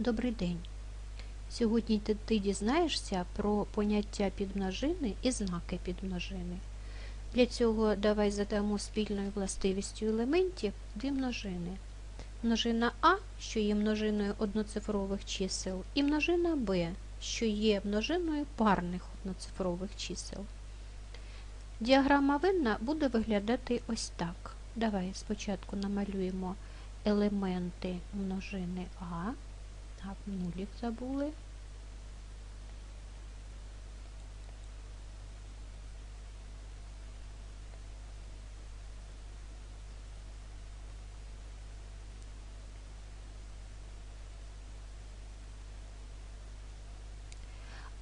Добрий день! Сьогодні ти, ти дізнаєшся про поняття підмножини і знаки підмножини. Для цього давай задамо спільною властивістю елементів дві множини. Множина А, що є множиною одноцифрових чисел, і множина Б, що є множиною парних одноцифрових чисел. Діаграма винна буде виглядати ось так. Давай спочатку намалюємо елементи множини А. Так, нулік забули.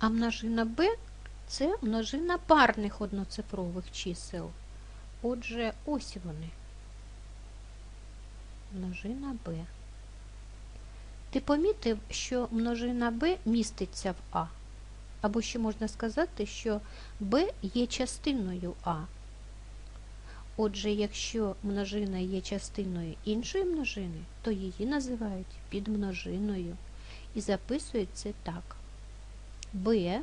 А множина b це множина парних одноцифрових чисел. Отже, ось вони. Множина b. Ти помітив, що множина b міститься в А. Або ще можна сказати, що b є частиною А. Отже, якщо множина є частиною іншої множини, то її називають підмножиною. І записується так. b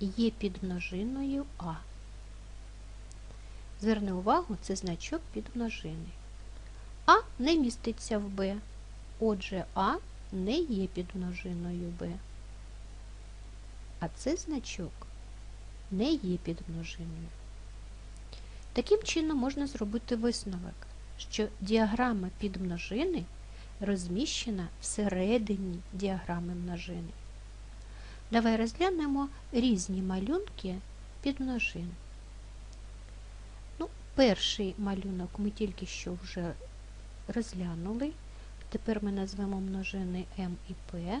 є підмножиною А. Зверни увагу, це значок підмножини. А не міститься в b. Отже, А не є підмножиною Б. А це значок не є підмножиною. Таким чином можна зробити висновок, що діаграма підмножини розміщена всередині діаграми множини. Давай розглянемо різні малюнки підмножин. Ну, Перший малюнок ми тільки що вже розглянули. Тепер ми назвемо множини М і П.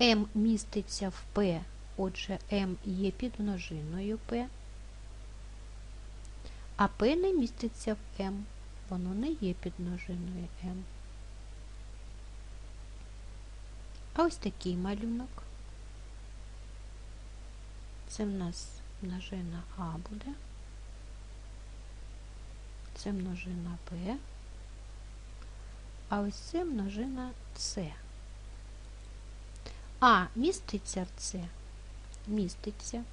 М міститься в П, отже, М є підмножиною П, а П не міститься в М, воно не є підмножиною М. А ось такий малюнок. Це в нас множина А буде це множина P, а ось це множина С. А міститься в С? Міститься.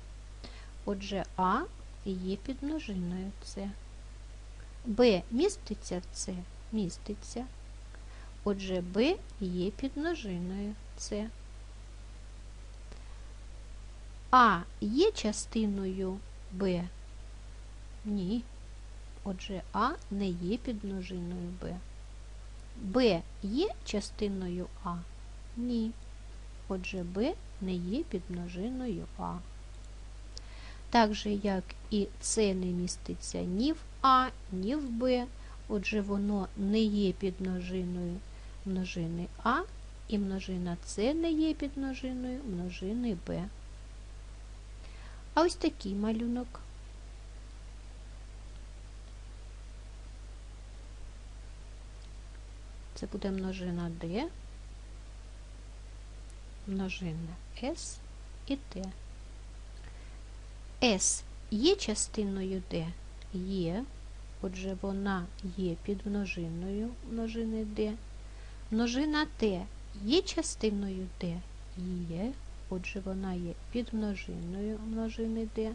Отже, А є підмножиною С. Б міститься в С? Міститься. Отже, Б є підмножиною С. А є частиною Б? Ні. Отже, А не є підмножиною Б. Б є частиною А? Ні. Отже, Б не є підмножиною А. Так же, як і С не міститься ні в А, ні в Б. Отже, воно не є підмножиною множини А, і множина С не є підмножиною множини Б. А ось такий малюнок. Це буде множина D, множина S і T. S є частиною D? Є, отже, вона є підмножиною множини D. Множина T є частиною D? Є, отже, вона є підмножиною множини D.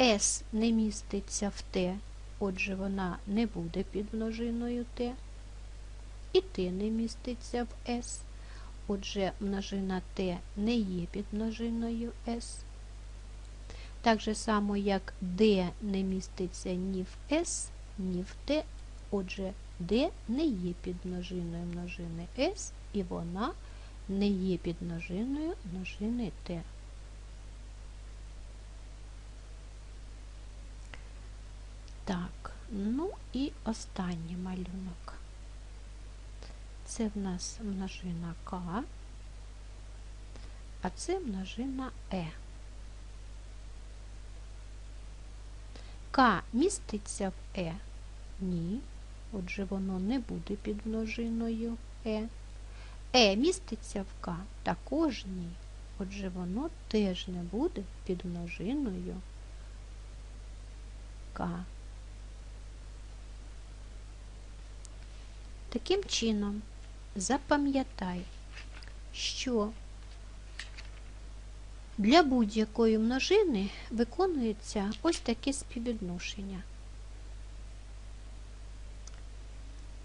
S не міститься в T, отже, вона не буде підмножиною T і Т не міститься в С. Отже, множина Т не є підмножиною С. Так же само, як Д не міститься ні в С, ні в Т. Отже, Д не є підмножиною множини С, і вона не є підмножиною множини Т. Так, ну і останній малюнок. Це в нас множина К, а це множина Е. К міститься в Е? Ні. Отже, воно не буде під множиною Е. Е міститься в К? Також ні. Отже, воно теж не буде під множиною К. Таким чином, запам'ятай, що для будь-якої множини виконується ось таке співвідношення.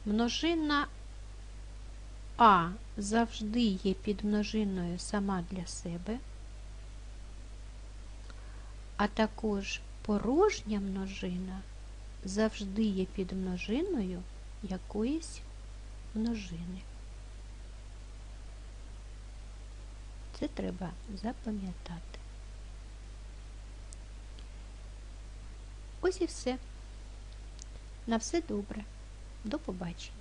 Множина А завжди є підмножиною сама для себе, а також порожня множина завжди є підмножиною якоїсь множини. Це треба запам'ятати. Ось і все. На все добре. До побачення.